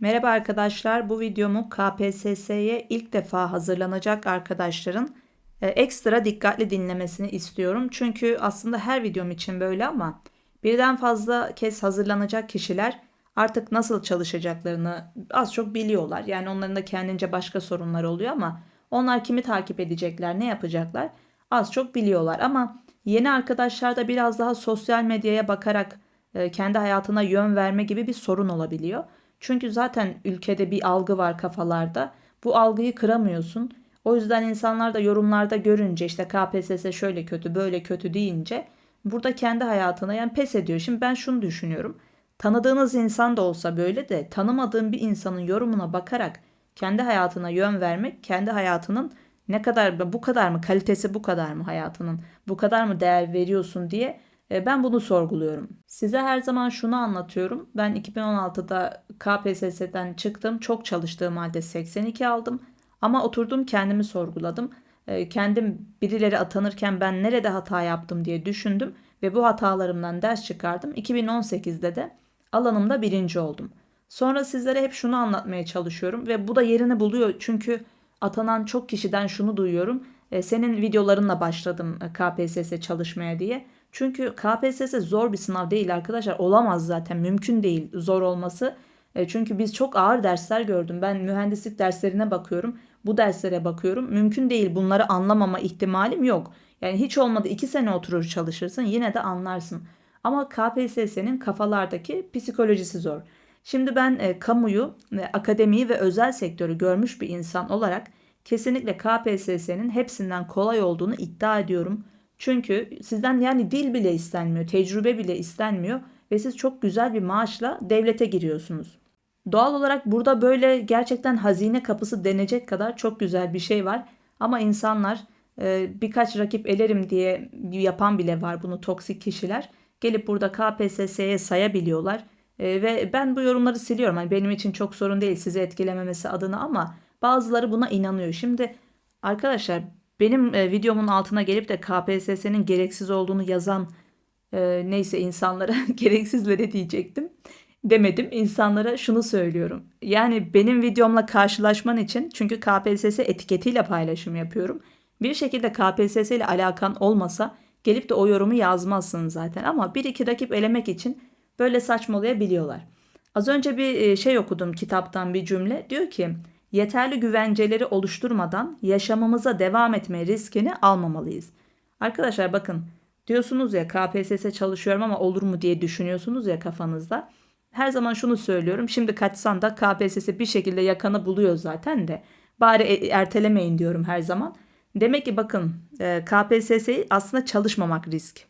Merhaba arkadaşlar, bu videomu KPSS'ye ilk defa hazırlanacak arkadaşların e, ekstra dikkatli dinlemesini istiyorum. Çünkü aslında her videom için böyle ama birden fazla kez hazırlanacak kişiler artık nasıl çalışacaklarını az çok biliyorlar. Yani onların da kendince başka sorunları oluyor ama onlar kimi takip edecekler, ne yapacaklar az çok biliyorlar. Ama yeni arkadaşlar da biraz daha sosyal medyaya bakarak e, kendi hayatına yön verme gibi bir sorun olabiliyor. Çünkü zaten ülkede bir algı var kafalarda. Bu algıyı kıramıyorsun. O yüzden insanlar da yorumlarda görünce işte KPSS şöyle kötü böyle kötü deyince burada kendi hayatına yani pes ediyor. Şimdi ben şunu düşünüyorum. Tanıdığınız insan da olsa böyle de tanımadığın bir insanın yorumuna bakarak kendi hayatına yön vermek, kendi hayatının ne kadar bu kadar mı kalitesi bu kadar mı hayatının bu kadar mı değer veriyorsun diye ben bunu sorguluyorum. Size her zaman şunu anlatıyorum. Ben 2016'da KPSS'den çıktım. Çok çalıştığım halde 82 aldım. Ama oturdum kendimi sorguladım. E, Kendim birileri atanırken ben nerede hata yaptım diye düşündüm. Ve bu hatalarımdan ders çıkardım. 2018'de de alanımda birinci oldum. Sonra sizlere hep şunu anlatmaya çalışıyorum. Ve bu da yerini buluyor. Çünkü atanan çok kişiden şunu duyuyorum. E, Senin videolarınla başladım e, KPSS çalışmaya diye. Çünkü KPSS zor bir sınav değil arkadaşlar. Olamaz zaten. Mümkün değil zor olması. E, çünkü biz çok ağır dersler gördüm. Ben mühendislik derslerine bakıyorum. Bu derslere bakıyorum. Mümkün değil bunları anlamama ihtimalim yok. Yani hiç olmadı iki sene oturur çalışırsın yine de anlarsın. Ama KPSS'nin kafalardaki psikolojisi zor. Şimdi ben e, kamuyu, e, akademiyi ve özel sektörü görmüş bir insan olarak kesinlikle KPSS'nin hepsinden kolay olduğunu iddia ediyorum. Çünkü sizden yani dil bile istenmiyor, tecrübe bile istenmiyor ve siz çok güzel bir maaşla devlete giriyorsunuz. Doğal olarak burada böyle gerçekten hazine kapısı denecek kadar çok güzel bir şey var. Ama insanlar e, birkaç rakip elerim diye yapan bile var bunu toksik kişiler. Gelip burada KPSS'ye sayabiliyorlar. E, ve ben bu yorumları siliyorum. Hani benim için çok sorun değil sizi etkilememesi adına ama bazıları buna inanıyor. Şimdi arkadaşlar benim e, videomun altına gelip de KPSS'nin gereksiz olduğunu yazan e, neyse insanlara gereksizlere diyecektim. Demedim insanlara şunu söylüyorum. Yani benim videomla karşılaşman için çünkü KPSS etiketiyle paylaşım yapıyorum. Bir şekilde KPSS ile alakan olmasa gelip de o yorumu yazmazsın zaten ama bir iki rakip elemek için böyle saçmalayabiliyorlar. Az önce bir e, şey okudum kitaptan bir cümle. Diyor ki yeterli güvenceleri oluşturmadan yaşamımıza devam etme riskini almamalıyız. Arkadaşlar bakın diyorsunuz ya KPSS çalışıyorum ama olur mu diye düşünüyorsunuz ya kafanızda. Her zaman şunu söylüyorum. Şimdi kaçsan da KPSS bir şekilde yakanı buluyor zaten de. Bari e- ertelemeyin diyorum her zaman. Demek ki bakın e, KPSS'yi aslında çalışmamak risk.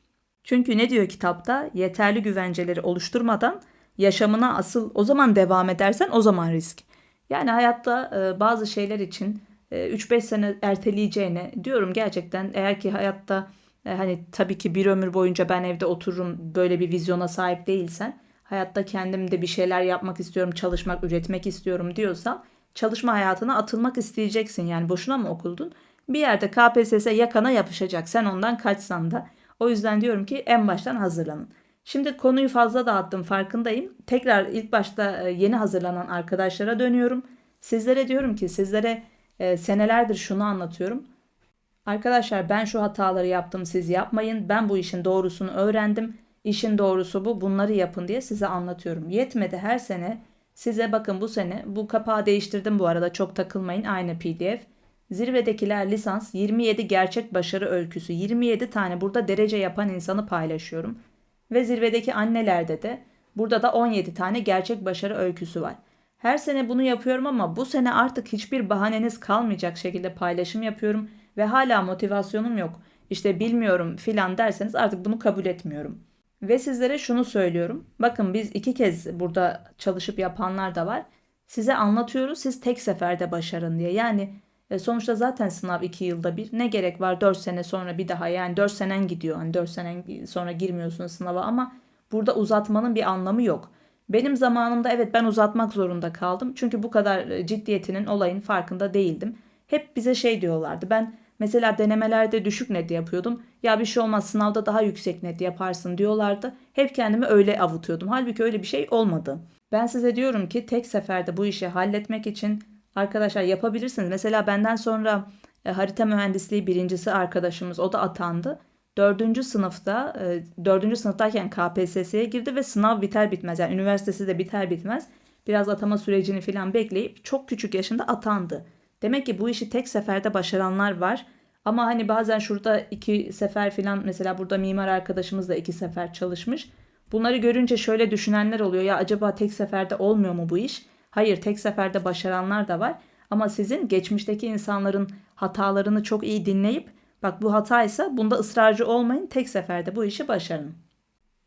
Çünkü ne diyor kitapta? Yeterli güvenceleri oluşturmadan yaşamına asıl o zaman devam edersen o zaman risk. Yani hayatta e, bazı şeyler için e, 3-5 sene erteleyeceğine diyorum gerçekten eğer ki hayatta e, hani tabii ki bir ömür boyunca ben evde otururum böyle bir vizyona sahip değilsen hayatta kendim de bir şeyler yapmak istiyorum, çalışmak, üretmek istiyorum diyorsan çalışma hayatına atılmak isteyeceksin. Yani boşuna mı okuldun? Bir yerde KPSS yakana yapışacak. Sen ondan kaçsan da. O yüzden diyorum ki en baştan hazırlanın. Şimdi konuyu fazla dağıttım farkındayım. Tekrar ilk başta e, yeni hazırlanan arkadaşlara dönüyorum. Sizlere diyorum ki sizlere e, senelerdir şunu anlatıyorum. Arkadaşlar ben şu hataları yaptım siz yapmayın. Ben bu işin doğrusunu öğrendim. İşin doğrusu bu bunları yapın diye size anlatıyorum. Yetmedi her sene size bakın bu sene bu kapağı değiştirdim bu arada çok takılmayın aynı pdf. Zirvedekiler lisans 27 gerçek başarı öyküsü 27 tane burada derece yapan insanı paylaşıyorum. Ve zirvedeki annelerde de burada da 17 tane gerçek başarı öyküsü var. Her sene bunu yapıyorum ama bu sene artık hiçbir bahaneniz kalmayacak şekilde paylaşım yapıyorum ve hala motivasyonum yok. İşte bilmiyorum filan derseniz artık bunu kabul etmiyorum. Ve sizlere şunu söylüyorum. Bakın biz iki kez burada çalışıp yapanlar da var. Size anlatıyoruz siz tek seferde başarın diye. Yani e, sonuçta zaten sınav iki yılda bir. Ne gerek var dört sene sonra bir daha yani dört senen gidiyor. Hani dört senen sonra girmiyorsun sınava ama burada uzatmanın bir anlamı yok. Benim zamanımda evet ben uzatmak zorunda kaldım. Çünkü bu kadar e, ciddiyetinin olayın farkında değildim. Hep bize şey diyorlardı. Ben mesela denemelerde düşük net yapıyordum. Ya bir şey olmaz sınavda daha yüksek net yaparsın diyorlardı. Hep kendimi öyle avutuyordum. Halbuki öyle bir şey olmadı. Ben size diyorum ki tek seferde bu işi halletmek için arkadaşlar yapabilirsiniz. Mesela benden sonra e, harita mühendisliği birincisi arkadaşımız o da atandı. Dördüncü sınıfta, e, dördüncü sınıftayken KPSS'ye girdi ve sınav biter bitmez yani üniversitesi de biter bitmez biraz atama sürecini falan bekleyip çok küçük yaşında atandı. Demek ki bu işi tek seferde başaranlar var. Ama hani bazen şurada iki sefer falan mesela burada mimar arkadaşımız da iki sefer çalışmış. Bunları görünce şöyle düşünenler oluyor ya acaba tek seferde olmuyor mu bu iş? Hayır tek seferde başaranlar da var. Ama sizin geçmişteki insanların hatalarını çok iyi dinleyip bak bu hataysa bunda ısrarcı olmayın tek seferde bu işi başarın.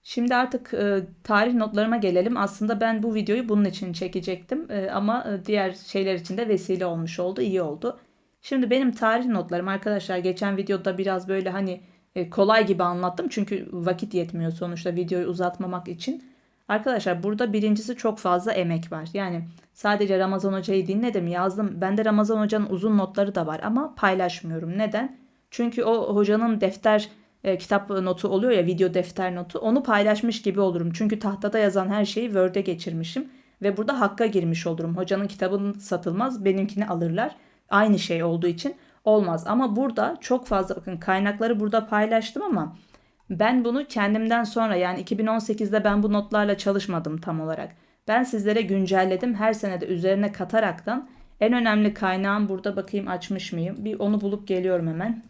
Şimdi artık e, tarih notlarıma gelelim. Aslında ben bu videoyu bunun için çekecektim e, ama e, diğer şeyler için de vesile olmuş oldu, iyi oldu. Şimdi benim tarih notlarım arkadaşlar geçen videoda biraz böyle hani e, kolay gibi anlattım çünkü vakit yetmiyor sonuçta videoyu uzatmamak için. Arkadaşlar burada birincisi çok fazla emek var. Yani sadece Ramazan Hoca'yı dinledim yazdım. Bende Ramazan Hoca'nın uzun notları da var ama paylaşmıyorum. Neden? Çünkü o hocanın defter e, kitap notu oluyor ya video defter notu onu paylaşmış gibi olurum. Çünkü tahtada yazan her şeyi Word'e geçirmişim ve burada hakka girmiş olurum. Hocanın kitabını satılmaz benimkini alırlar. Aynı şey olduğu için olmaz. Ama burada çok fazla bakın kaynakları burada paylaştım ama ben bunu kendimden sonra yani 2018'de ben bu notlarla çalışmadım tam olarak. Ben sizlere güncelledim. Her sene de üzerine kataraktan en önemli kaynağım burada bakayım açmış mıyım? Bir onu bulup geliyorum hemen.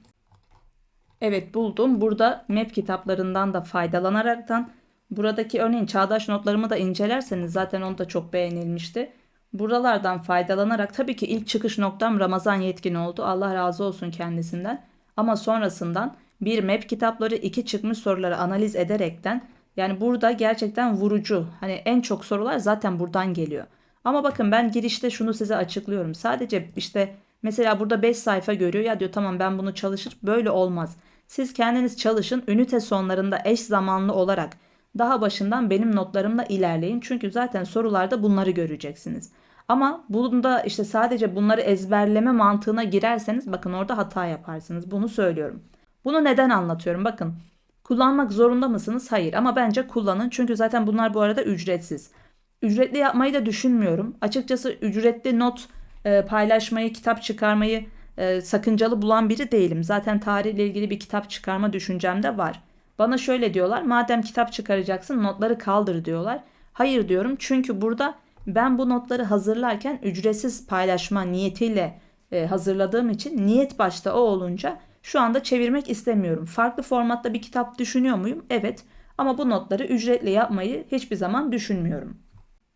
Evet buldum. Burada map kitaplarından da faydalanaraktan buradaki örneğin çağdaş notlarımı da incelerseniz zaten onu da çok beğenilmişti. Buralardan faydalanarak tabii ki ilk çıkış noktam Ramazan Yetkin oldu. Allah razı olsun kendisinden. Ama sonrasından bir map kitapları iki çıkmış soruları analiz ederekten yani burada gerçekten vurucu. Hani en çok sorular zaten buradan geliyor. Ama bakın ben girişte şunu size açıklıyorum. Sadece işte mesela burada 5 sayfa görüyor ya diyor tamam ben bunu çalışır. Böyle olmaz. Siz kendiniz çalışın. Ünite sonlarında eş zamanlı olarak daha başından benim notlarımla ilerleyin. Çünkü zaten sorularda bunları göreceksiniz. Ama bunda işte sadece bunları ezberleme mantığına girerseniz bakın orada hata yaparsınız. Bunu söylüyorum. Bunu neden anlatıyorum? Bakın kullanmak zorunda mısınız? Hayır ama bence kullanın. Çünkü zaten bunlar bu arada ücretsiz. Ücretli yapmayı da düşünmüyorum. Açıkçası ücretli not e, paylaşmayı, kitap çıkarmayı e, sakıncalı bulan biri değilim. Zaten tarihle ilgili bir kitap çıkarma düşüncem de var. Bana şöyle diyorlar. Madem kitap çıkaracaksın notları kaldır diyorlar. Hayır diyorum çünkü burada ben bu notları hazırlarken ücretsiz paylaşma niyetiyle e, hazırladığım için niyet başta o olunca şu anda çevirmek istemiyorum. Farklı formatta bir kitap düşünüyor muyum? Evet. Ama bu notları ücretle yapmayı hiçbir zaman düşünmüyorum.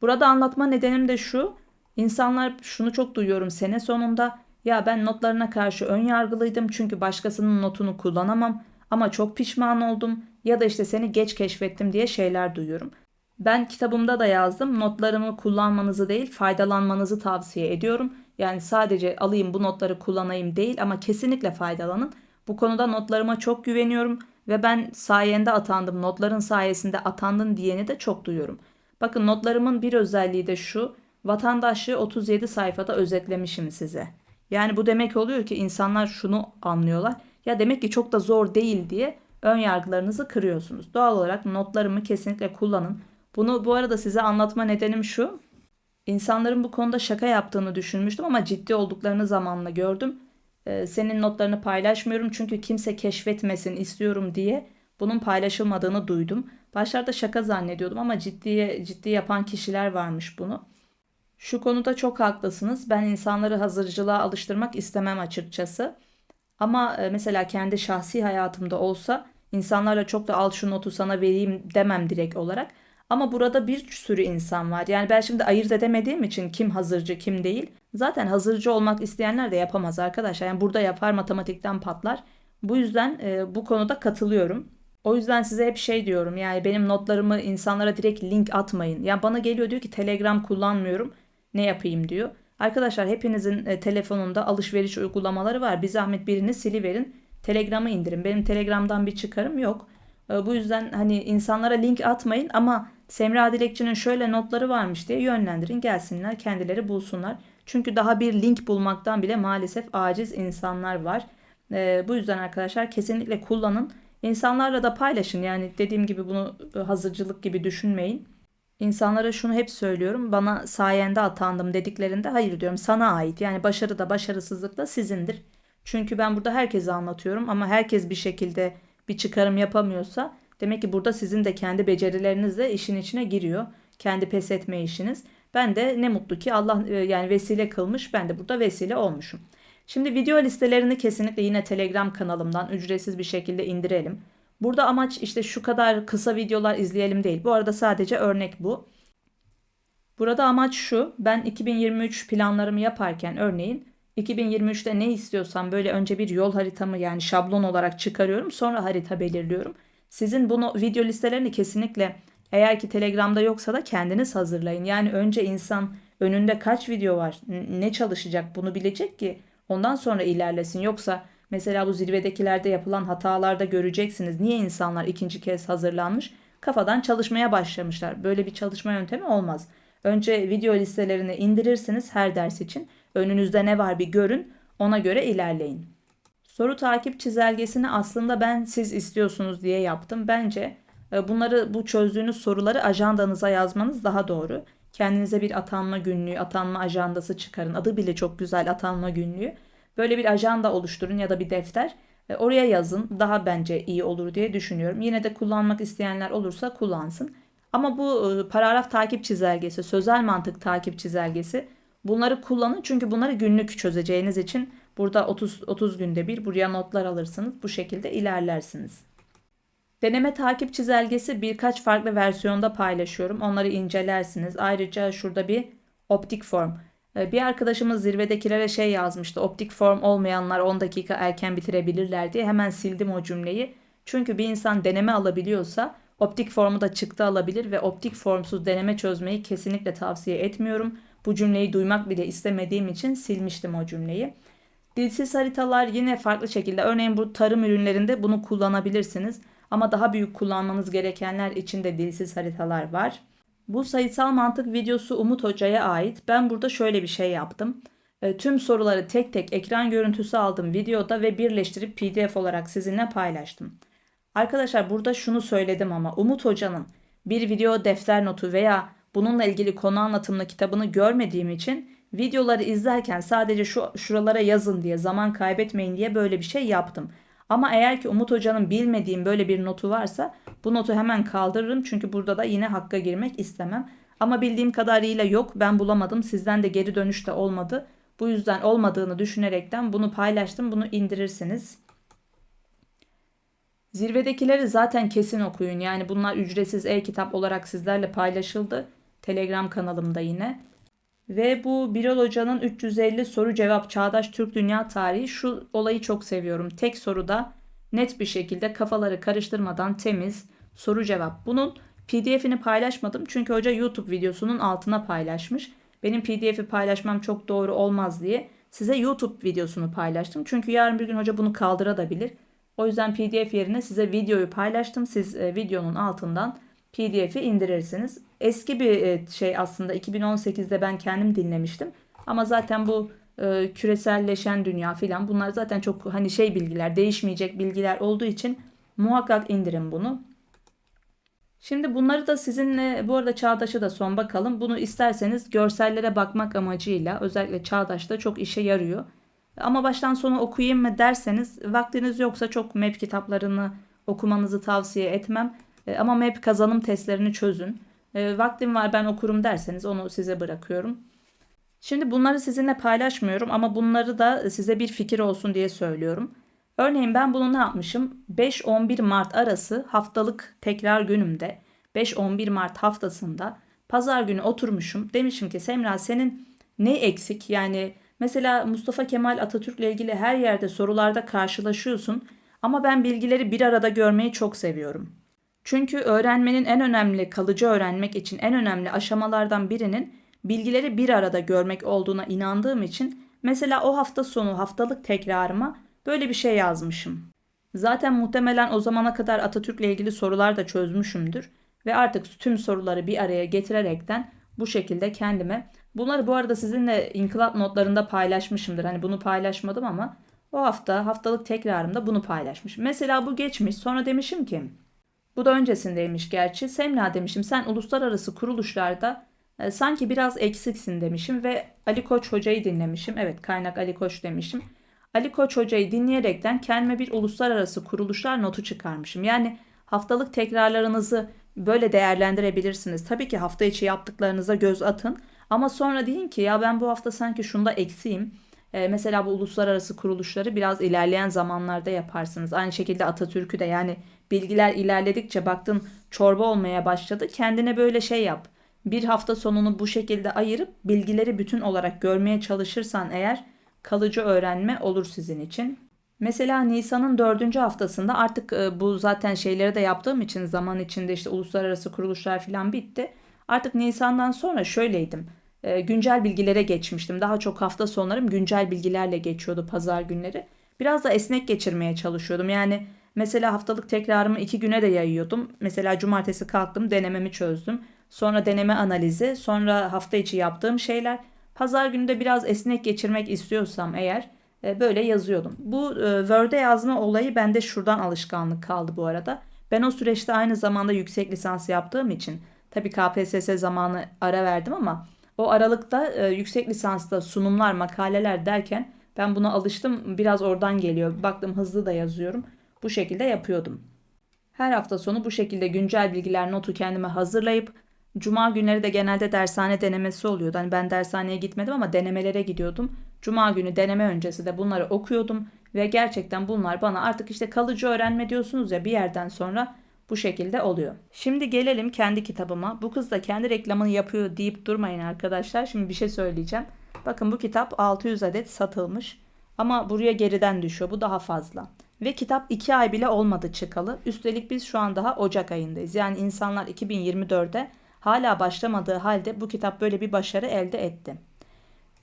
Burada anlatma nedenim de şu. İnsanlar şunu çok duyuyorum sene sonunda. Ya ben notlarına karşı ön yargılıydım çünkü başkasının notunu kullanamam ama çok pişman oldum ya da işte seni geç keşfettim diye şeyler duyuyorum. Ben kitabımda da yazdım. Notlarımı kullanmanızı değil, faydalanmanızı tavsiye ediyorum. Yani sadece alayım bu notları kullanayım değil ama kesinlikle faydalanın. Bu konuda notlarıma çok güveniyorum ve ben sayende atandım, notların sayesinde atandın diyeni de çok duyuyorum. Bakın notlarımın bir özelliği de şu. Vatandaşlığı 37 sayfada özetlemişim size. Yani bu demek oluyor ki insanlar şunu anlıyorlar. Ya demek ki çok da zor değil diye ön yargılarınızı kırıyorsunuz. Doğal olarak notlarımı kesinlikle kullanın. Bunu bu arada size anlatma nedenim şu. İnsanların bu konuda şaka yaptığını düşünmüştüm ama ciddi olduklarını zamanla gördüm. Ee, senin notlarını paylaşmıyorum çünkü kimse keşfetmesin istiyorum diye bunun paylaşılmadığını duydum. Başlarda şaka zannediyordum ama ciddiye ciddi yapan kişiler varmış bunu. Şu konuda çok haklısınız. Ben insanları hazırcılığa alıştırmak istemem açıkçası. Ama e, mesela kendi şahsi hayatımda olsa insanlarla çok da al şu notu sana vereyim demem direkt olarak. Ama burada bir sürü insan var. Yani ben şimdi ayırt edemediğim için kim hazırcı kim değil. Zaten hazırcı olmak isteyenler de yapamaz arkadaşlar. Yani burada yapar matematikten patlar. Bu yüzden e, bu konuda katılıyorum. O yüzden size hep şey diyorum yani benim notlarımı insanlara direkt link atmayın. Yani bana geliyor diyor ki Telegram kullanmıyorum ne yapayım diyor. Arkadaşlar hepinizin e, telefonunda alışveriş uygulamaları var. Bir zahmet birini siliverin. Telegram'ı indirin. Benim Telegram'dan bir çıkarım yok. E, bu yüzden hani insanlara link atmayın ama Semra Dilekçi'nin şöyle notları varmış diye yönlendirin. Gelsinler kendileri bulsunlar. Çünkü daha bir link bulmaktan bile maalesef aciz insanlar var. E, bu yüzden arkadaşlar kesinlikle kullanın. İnsanlarla da paylaşın. Yani dediğim gibi bunu hazırcılık gibi düşünmeyin. İnsanlara şunu hep söylüyorum. Bana sayende atandım dediklerinde hayır diyorum sana ait. Yani başarı da başarısızlık da sizindir. Çünkü ben burada herkese anlatıyorum ama herkes bir şekilde bir çıkarım yapamıyorsa demek ki burada sizin de kendi becerileriniz de işin içine giriyor. Kendi pes etme işiniz. Ben de ne mutlu ki Allah e, yani vesile kılmış. Ben de burada vesile olmuşum. Şimdi video listelerini kesinlikle yine Telegram kanalımdan ücretsiz bir şekilde indirelim. Burada amaç işte şu kadar kısa videolar izleyelim değil. Bu arada sadece örnek bu. Burada amaç şu. Ben 2023 planlarımı yaparken örneğin 2023'te ne istiyorsam böyle önce bir yol haritamı yani şablon olarak çıkarıyorum. Sonra harita belirliyorum. Sizin bunu video listelerini kesinlikle eğer ki Telegram'da yoksa da kendiniz hazırlayın. Yani önce insan önünde kaç video var, ne çalışacak bunu bilecek ki ondan sonra ilerlesin. Yoksa mesela bu zirvedekilerde yapılan hatalarda göreceksiniz. Niye insanlar ikinci kez hazırlanmış? Kafadan çalışmaya başlamışlar. Böyle bir çalışma yöntemi olmaz. Önce video listelerini indirirsiniz her ders için. Önünüzde ne var bir görün. Ona göre ilerleyin. Soru takip çizelgesini aslında ben siz istiyorsunuz diye yaptım. Bence e, bunları bu çözdüğünüz soruları ajandanıza yazmanız daha doğru. Kendinize bir atanma günlüğü, atanma ajandası çıkarın. Adı bile çok güzel atanma günlüğü. Böyle bir ajanda oluşturun ya da bir defter. E, oraya yazın. Daha bence iyi olur diye düşünüyorum. Yine de kullanmak isteyenler olursa kullansın. Ama bu e, paragraf takip çizelgesi, sözel mantık takip çizelgesi bunları kullanın. Çünkü bunları günlük çözeceğiniz için burada 30 30 günde bir buraya notlar alırsınız. Bu şekilde ilerlersiniz. Deneme takip çizelgesi birkaç farklı versiyonda paylaşıyorum. Onları incelersiniz. Ayrıca şurada bir optik form. Ee, bir arkadaşımız zirvedekilere şey yazmıştı. Optik form olmayanlar 10 dakika erken bitirebilirler diye. Hemen sildim o cümleyi. Çünkü bir insan deneme alabiliyorsa optik formu da çıktı alabilir ve optik formsuz deneme çözmeyi kesinlikle tavsiye etmiyorum. Bu cümleyi duymak bile istemediğim için silmiştim o cümleyi. Dilsiz haritalar yine farklı şekilde örneğin bu tarım ürünlerinde bunu kullanabilirsiniz. Ama daha büyük kullanmanız gerekenler için de dilsiz haritalar var. Bu sayısal mantık videosu Umut Hoca'ya ait. Ben burada şöyle bir şey yaptım. E, tüm soruları tek tek ekran görüntüsü aldım videoda ve birleştirip PDF olarak sizinle paylaştım. Arkadaşlar burada şunu söyledim ama Umut Hoca'nın bir video defter notu veya bununla ilgili konu anlatımlı kitabını görmediğim için videoları izlerken sadece şu şuralara yazın diye zaman kaybetmeyin diye böyle bir şey yaptım. Ama eğer ki Umut Hoca'nın bilmediğim böyle bir notu varsa bu notu hemen kaldırırım. Çünkü burada da yine hakka girmek istemem. Ama bildiğim kadarıyla yok ben bulamadım. Sizden de geri dönüş de olmadı. Bu yüzden olmadığını düşünerekten bunu paylaştım. Bunu indirirsiniz. Zirvedekileri zaten kesin okuyun. Yani bunlar ücretsiz e-kitap olarak sizlerle paylaşıldı. Telegram kanalımda yine. Ve bu Birol Hoca'nın 350 soru cevap Çağdaş Türk Dünya Tarihi şu olayı çok seviyorum. Tek soruda net bir şekilde kafaları karıştırmadan temiz soru cevap. Bunun PDF'ini paylaşmadım çünkü hoca YouTube videosunun altına paylaşmış. Benim PDF'i paylaşmam çok doğru olmaz diye size YouTube videosunu paylaştım. Çünkü yarın bir gün hoca bunu kaldırabilir. O yüzden PDF yerine size videoyu paylaştım. Siz e, videonun altından PDF'i indirirsiniz. Eski bir e, şey aslında 2018'de ben kendim dinlemiştim. Ama zaten bu e, küreselleşen dünya filan bunlar zaten çok hani şey bilgiler, değişmeyecek bilgiler olduğu için muhakkak indirin bunu. Şimdi bunları da sizinle bu arada Çağdaş'a da son bakalım. Bunu isterseniz görsellere bakmak amacıyla özellikle Çağdaş'ta çok işe yarıyor. Ama baştan sona okuyayım mı derseniz vaktiniz yoksa çok map kitaplarını okumanızı tavsiye etmem. E, ama map kazanım testlerini çözün. E, vaktim var ben okurum derseniz onu size bırakıyorum. Şimdi bunları sizinle paylaşmıyorum ama bunları da size bir fikir olsun diye söylüyorum. Örneğin ben bunu ne yapmışım? 5-11 Mart arası haftalık tekrar günümde 5-11 Mart haftasında pazar günü oturmuşum. Demişim ki Semra senin ne eksik? Yani mesela Mustafa Kemal Atatürk'le ilgili her yerde sorularda karşılaşıyorsun ama ben bilgileri bir arada görmeyi çok seviyorum. Çünkü öğrenmenin en önemli, kalıcı öğrenmek için en önemli aşamalardan birinin bilgileri bir arada görmek olduğuna inandığım için mesela o hafta sonu haftalık tekrarıma böyle bir şey yazmışım. Zaten muhtemelen o zamana kadar Atatürk'le ilgili sorular da çözmüşümdür ve artık tüm soruları bir araya getirerekten bu şekilde kendime bunları bu arada sizinle inkılap notlarında paylaşmışımdır. Hani bunu paylaşmadım ama o hafta haftalık tekrarımda bunu paylaşmışım. Mesela bu geçmiş. Sonra demişim ki Bu da öncesindeymiş gerçi. Semra demişim sen uluslararası kuruluşlarda e, sanki biraz eksiksin demişim ve Ali Koç hocayı dinlemişim. Evet kaynak Ali Koç demişim. Ali Koç hocayı dinleyerekten kendime bir uluslararası kuruluşlar notu çıkarmışım. Yani haftalık tekrarlarınızı böyle değerlendirebilirsiniz. Tabii ki hafta içi yaptıklarınıza göz atın ama sonra deyin ki ya ben bu hafta sanki şunda eksiğim. Ee, mesela bu uluslararası kuruluşları biraz ilerleyen zamanlarda yaparsınız. Aynı şekilde Atatürk'ü de yani bilgiler ilerledikçe baktın çorba olmaya başladı. Kendine böyle şey yap. Bir hafta sonunu bu şekilde ayırıp bilgileri bütün olarak görmeye çalışırsan eğer kalıcı öğrenme olur sizin için. Mesela Nisan'ın dördüncü haftasında artık e, bu zaten şeyleri de yaptığım için zaman içinde işte uluslararası kuruluşlar falan bitti. Artık Nisan'dan sonra şöyleydim. E, güncel bilgilere geçmiştim. Daha çok hafta sonlarım güncel bilgilerle geçiyordu pazar günleri. Biraz da esnek geçirmeye çalışıyordum. Yani mesela haftalık tekrarımı iki güne de yayıyordum. Mesela cumartesi kalktım denememi çözdüm. Sonra deneme analizi, sonra hafta içi yaptığım şeyler. Pazar günü de biraz esnek geçirmek istiyorsam eğer e, böyle yazıyordum. Bu e, Word'e yazma olayı bende şuradan alışkanlık kaldı bu arada. Ben o süreçte aynı zamanda yüksek lisans yaptığım için tabii KPSS zamanı ara verdim ama o aralıkta e, yüksek lisansta sunumlar, makaleler derken ben buna alıştım. Biraz oradan geliyor. Baktım hızlı da yazıyorum. Bu şekilde yapıyordum. Her hafta sonu bu şekilde güncel bilgiler notu kendime hazırlayıp Cuma günleri de genelde dershane denemesi oluyordu. Hani ben dershaneye gitmedim ama denemelere gidiyordum. Cuma günü deneme öncesi de bunları okuyordum ve gerçekten bunlar bana artık işte kalıcı öğrenme diyorsunuz ya bir yerden sonra bu şekilde oluyor. Şimdi gelelim kendi kitabıma. Bu kız da kendi reklamını yapıyor deyip durmayın arkadaşlar. Şimdi bir şey söyleyeceğim. Bakın bu kitap 600 adet satılmış. Ama buraya geriden düşüyor. Bu daha fazla. Ve kitap 2 ay bile olmadı çıkalı. Üstelik biz şu an daha Ocak ayındayız. Yani insanlar 2024'de hala başlamadığı halde bu kitap böyle bir başarı elde etti.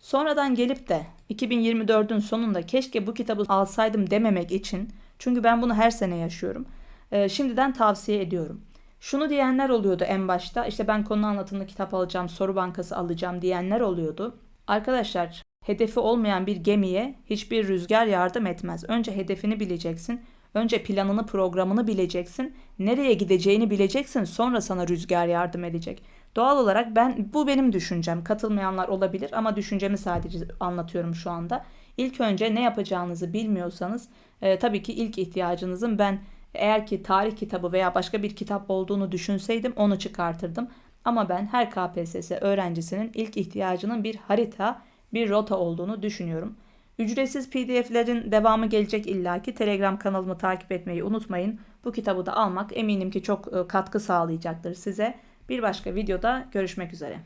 Sonradan gelip de 2024'ün sonunda keşke bu kitabı alsaydım dememek için çünkü ben bunu her sene yaşıyorum. E, şimdiden tavsiye ediyorum. Şunu diyenler oluyordu en başta işte ben konu anlatımlı kitap alacağım, soru bankası alacağım diyenler oluyordu. Arkadaşlar hedefi olmayan bir gemiye hiçbir rüzgar yardım etmez. Önce hedefini bileceksin. Önce planını, programını bileceksin. Nereye gideceğini bileceksin. Sonra sana rüzgar yardım edecek. Doğal olarak ben bu benim düşüncem. Katılmayanlar olabilir ama düşüncemi sadece anlatıyorum şu anda. İlk önce ne yapacağınızı bilmiyorsanız e, tabii ki ilk ihtiyacınızın ben eğer ki tarih kitabı veya başka bir kitap olduğunu düşünseydim onu çıkartırdım. Ama ben her KPSS öğrencisinin ilk ihtiyacının bir harita, bir rota olduğunu düşünüyorum. Ücretsiz PDF'lerin devamı gelecek illaki. Telegram kanalımı takip etmeyi unutmayın. Bu kitabı da almak eminim ki çok e, katkı sağlayacaktır size. Bir başka videoda görüşmek üzere.